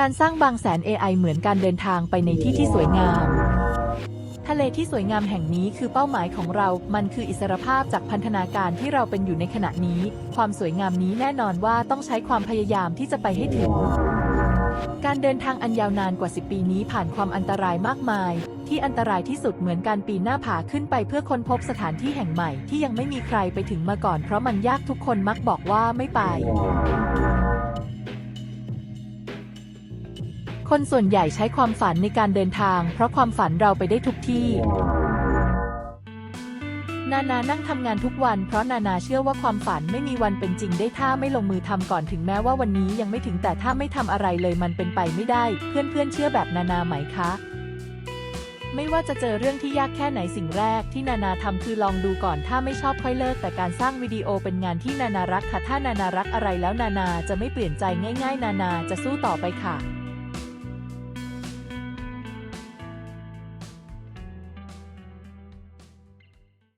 การสร้างบางแสน AI เหมือนการเดินทางไปในที่ที่สวยงาม ทะเลที่สวยงามแห่งนี้คือเป้าหมายของเรา มันคืออิสรภาพจากพันธนาการที่เราเป็นอยู่ในขณะนี้ ความสวยงามนี้แน่นอนว่าต้องใช้ความพยายามที่จะไปให้ถึง การเดินทางอันยาวนานกว่า 10 ปีนี้ผ่านความอันตรายมากมาย ที่อันตรายที่สุดเหมือนการปีนหน้าผาขึ้นไปเพื่อค้นพบสถานที่แห่งใหม่ที่ยังไม่มีใครไปถึงมาก่อน เพราะมันยากทุกคนมักบอกว่าไม่ไป คนส่วนใหญ่ใช้ความฝันในการเดินทาง เพราะความฝันเราไปได้ทุกที่ นานานั่งทำงานทุกวัน เพราะนานาเชื่อว่าความฝันไม่มีวันเป็นจริงได้ถ้าไม่ลงมือทำก่อนถึงแม้ว่าวันนี้ยังไม่ถึงแต่ถ้าไม่ทำอะไรเลยมันเป็นไปไม่ได้ เพื่อนๆเชื่อแบบนานาไหมคะไม่ว่าจะเจอเรื่องที่ยากแค่ไหนสิ่งแรกที่นานาทำคือลองดูก่อนถ้าไม่ชอบค่อยเลิก แต่การสร้างวิดีโอเป็นงานที่นานารักค่ะถ้านานารักอะไรแล้วนานาจะไม่เปลี่ยนใจง่าย ๆ นานาจะสู้ต่อไปค่ะ